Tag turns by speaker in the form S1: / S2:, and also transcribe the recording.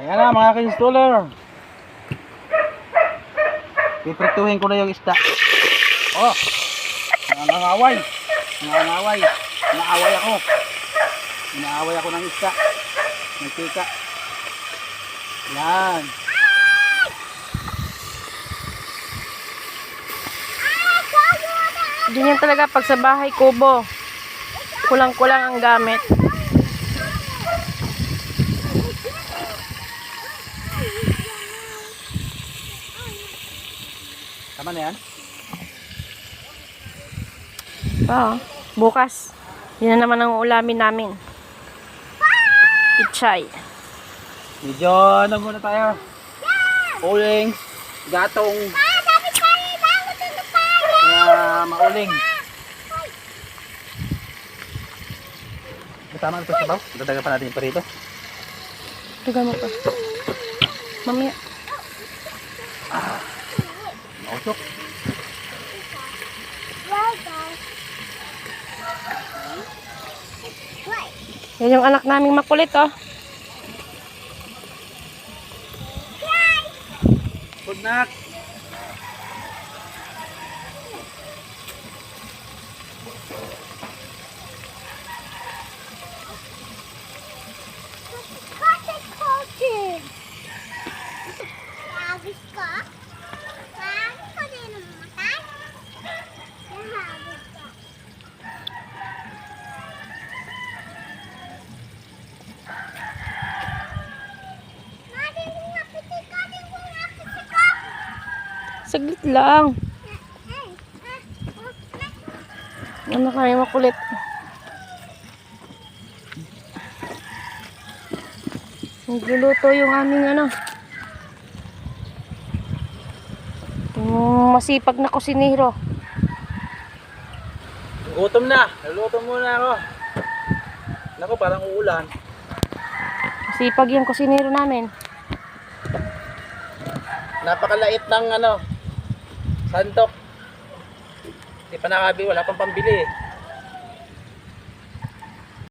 S1: Ayan na mga ka-installer. Piprituhin ko na yung isda. Oh! Nangangaway. Nangangaway. Naaway ako. Naaway ako ng isda. Nagtika. Yan.
S2: Ganyan talaga pag sa bahay kubo. Kulang-kulang ang gamit.
S1: Tama na yan?
S2: Oo. Bukas. Yan na naman ang ulamin namin. Itchay.
S1: Medyo ano muna tayo. Uling. Gatong. Kaya mauling. Kasama na ito sa baw. Dadagan pa natin yung parito.
S2: Tugan mo pa. Mamaya.
S1: Mausok.
S2: Yan yung anak naming makulit, oh.
S1: Good nak.
S2: Saglit lang. Anak naming makulit. Nagluluto yung aming ano. Yung masipag na kusinero.
S1: Gutom na. Naluto muna ako. Naku, parang uulan.
S2: Masipag yung kusinero namin.
S1: Napakalait ng ano, sandok. Hindi pa nakabi, wala pang pambili eh.